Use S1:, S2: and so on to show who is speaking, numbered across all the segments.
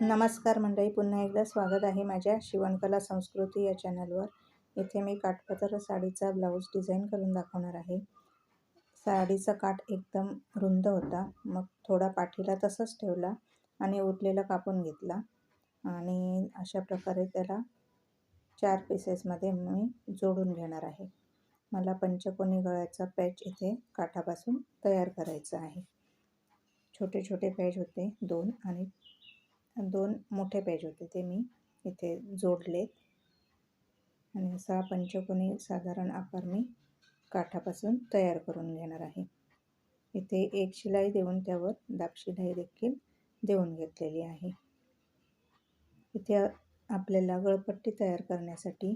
S1: नमस्कार मंडळी पुन्हा एकदा स्वागत आहे माझ्या शिवणकला संस्कृती या चॅनलवर. इथे मी काठपदर साडीचा ब्लाऊज डिझाईन करून दाखवणार आहे. साडीचा काठ एकदम रुंद होता मग थोडा पाठीला तसंच ठेवला आणि उरलेला कापून घेतला. आणि अशा प्रकारे त्याला चार पीसेसमध्ये मी जोडून घेणार आहे. मला पंचकोनी गळ्याचा पॅच इथे काठापासून तयार करायचा आहे. छोटे छोटे पॅच होते दोन आणि दोन मोठे पेज होते. ते मी इथे जोडले. आणि असा पंचकोनी साधारण आकार मी काठापासून तयार करून घेणार आहे. इथे एक शिलाई देऊन त्यावर दाब शिलाई देखील देऊन घेतलेली आहे. इथे आपल्याला गळपट्टी तयार करण्यासाठी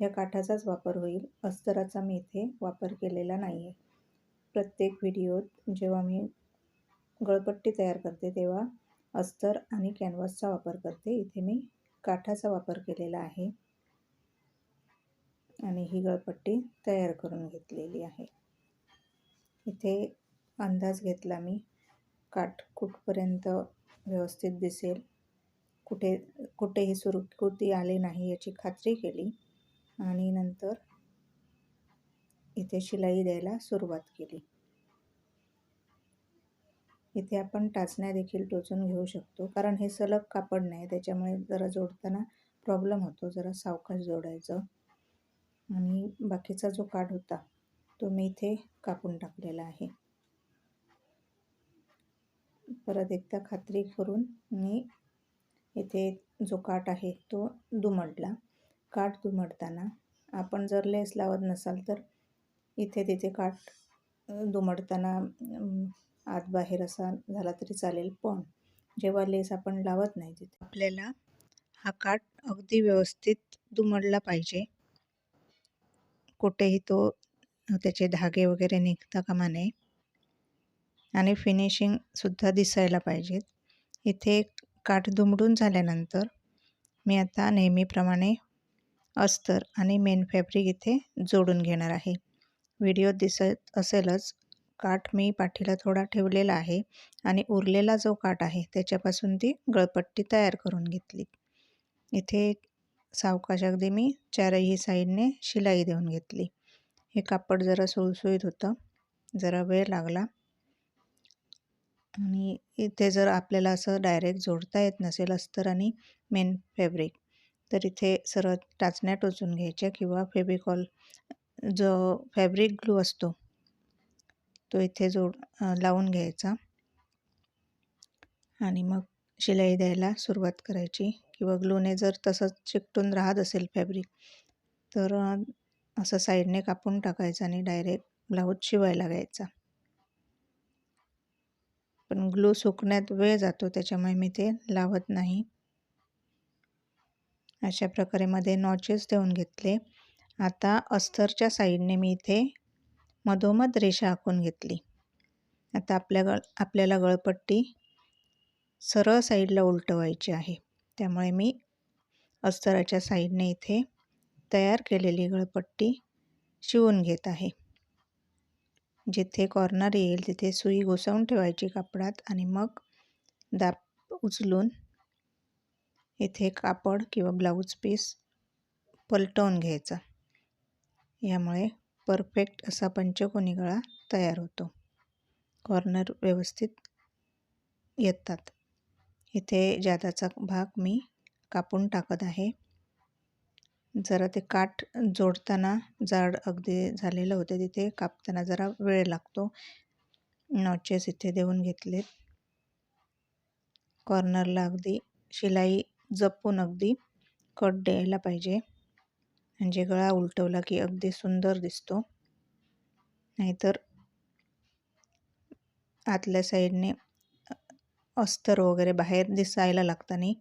S1: या काठाचाच वापर होईल. अस्तराचा मी इथे वापर केलेला नाही आहे प्रत्येक व्हिडिओत जेव्हा मी गळपट्टी तयार करते तेव्हा अस्तर आणि कॅनव्हासचा वापर करते. इथे मी काठाचा वापर केलेला आहे. आणि ही गळपट्टी तयार करून घेतलेली आहे. इथे अंदाज घेतला मी. काठ कुठपर्यंत व्यवस्थित दिसेल? कुठे कुठेही सुरकुती आले नाही याची खात्री केली. आणि नंतर इथे शिलाई द्यायला सुरुवात केली. इथे आपण टाचण्या देखील टोचून घेऊ शकतो. कारण हे सलग कापड नाही त्याच्यामुळे जरा जोडताना प्रॉब्लेम होतो. जरा सावकाश जोडायचं. आणि बाकीचा जो काठ होता तो मी इथे कापून टाकलेला आहे. परत एकदा खात्री करून मी इथे जो काठ आहे तो दुमडला. काठ दुमडताना आपण जर लेस लावत नसाल तर इथे तिथे काठ दुमडताना आत बाहेर असा झाला तरी चालेल पण जेव्हा लेस आपण लावत नाही तिथे. आपल्याला हा काठ अगदी व्यवस्थित दुमडला पाहिजे. कुठेही तो त्याचे धागे वगैरे निघता कामा नये. आणि फिनिशिंगसुद्धा दिसायला पाहिजेत इथे काठ दुमडून झाल्यानंतर मी आता नेहमीप्रमाणे अस्तर आणि मेन फॅब्रिक इथे जोडून घेणार आहे. व्हिडिओ दिसत असेलच काठ मी पाठीला थोडा ठेवलेला आहे आणि उरलेला जो काठ आहे त्याच्यापासून ती गळपट्टी तयार करून घेतली. इथे सावकाश अगदी मी चारही साईडने शिलाई देऊन घेतली. हे कापड जरा सुळसुळीत होतं. जरा वेळ लागला. आणि इथे जर आपल्याला असं डायरेक्ट जोडता येत नसेल अस्तर आणि मेन फॅब्रिक तर इथे सरळ टाचण्या टोचून घ्यायच्या किंवा फेबिकॉल जो फॅब्रिक ग्लू असतो तो इथे जोड लावून घ्यायचा. आणि मग शिलाई द्यायला सुरुवात करायची. किंवा ग्लूने जर तसंच चिकटून राहत असेल फॅब्रिक तर असं साईडने कापून टाकायचं आणि डायरेक्ट ब्लाऊज शिवायला घ्यायचा. पण ग्लू सुकण्यात वेळ जातो त्याच्यामुळे मी ते लावत नाही. अशा प्रकारे मध्ये नॉचेस देऊन घेतले. आता अस्तरच्या साईडने मी इथे मधोमध रेषा आखून घेतली. आता आपल्या गळ आपल्याला गळपट्टी सरळ साईडला उलटवायची आहे. त्यामुळे मी अस्तराच्या साईडने इथे तयार केलेली गळपट्टी शिवून घेत आहे. जिथे कॉर्नर येईल तिथे सुई घुसवून ठेवायची कापडात आणि मग दाब उचलून इथे कापड किंवा ब्लाऊज पीस पलटवून घ्यायचा. यामुळे परफेक्ट असा पंचकोनी गळा तयार होतो. कॉर्नर व्यवस्थित येतात. इथे जादाचा भाग मी कापून टाकत आहे. जरा ते काठ जोडताना जाड अगदी झालेलं होतं. तिथे कापताना जरा वेळ लागतो. नॉचेस इथे देऊन घेतलेत. कॉर्नरला अगदी शिलाई जपून अगदी कट द्यायला पाहिजे. म्हणजे गळा उलटवला की अगदी सुंदर दिसतो. नाहीतर आतल्या साईडने अस्तर वगैरे बाहेर दिसायला लागताना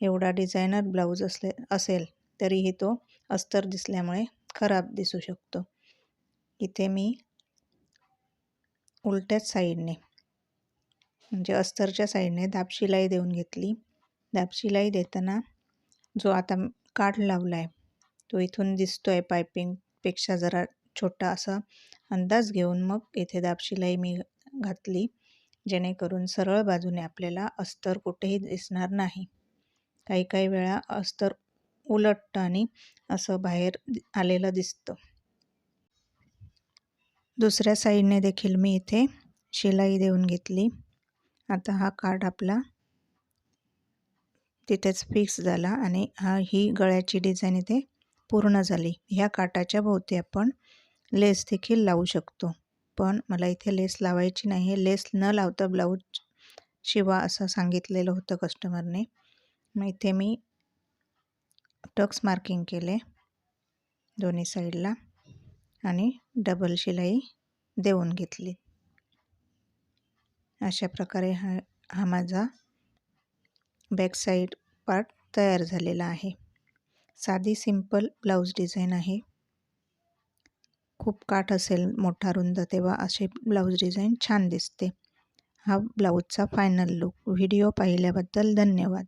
S1: एवढा डिझायनर ब्लाऊज असले असेल तरीही तो अस्तर दिसल्यामुळे खराब दिसू शकतो. इथे मी उलट्याच साईडने म्हणजे अस्तरच्या साईडने दाबशिलाई देऊन घेतली. दाबशिलाई देताना जो आता काठ लावला आहे तो इथून दिसतो आहे पायपिंगपेक्षा जरा छोटा असा अंदाज घेऊन मग इथे दाबशिलाई मी घातली जेणेकरून सरळ बाजूने आपल्याला अस्तर कुठेही दिसणार नाही. काही काही वेळा अस्तर उलटतं आणि असं बाहेर आलेलं दिसतं. दुसऱ्या साईडने देखील मी इथे शिलाई देऊन घेतली. आता हा कार्ड आपला तिथेच फिक्स झाला आणि हा ही गळ्याची डिझाईन इथे पूर्ण झाली. ह्या काटाच्या भोवती आपण लेस देखील लावू शकतो. पण मला इथे लेस लावायची नाही आहे. लेस न लावता ब्लाऊज शिवा असं सांगितलेलं होतं कस्टमरने मग इथे मी टक्स मार्किंग केले दोन्ही साईडला आणि डबल शिलाई देऊन घेतली. अशा प्रकारे हा हा माझा बॅक साईड पार्ट तयार झालेला आहे. साधी सिंपल ब्लाऊज डिझाईन आहे. खूप काठ असेल मोठा रुंद तेव्हा असे ब्लाऊज डिझाईन छान दिसते. हा ब्लाऊजचा फायनल लुक व्हिडिओ पाहिल्याबद्दल धन्यवाद.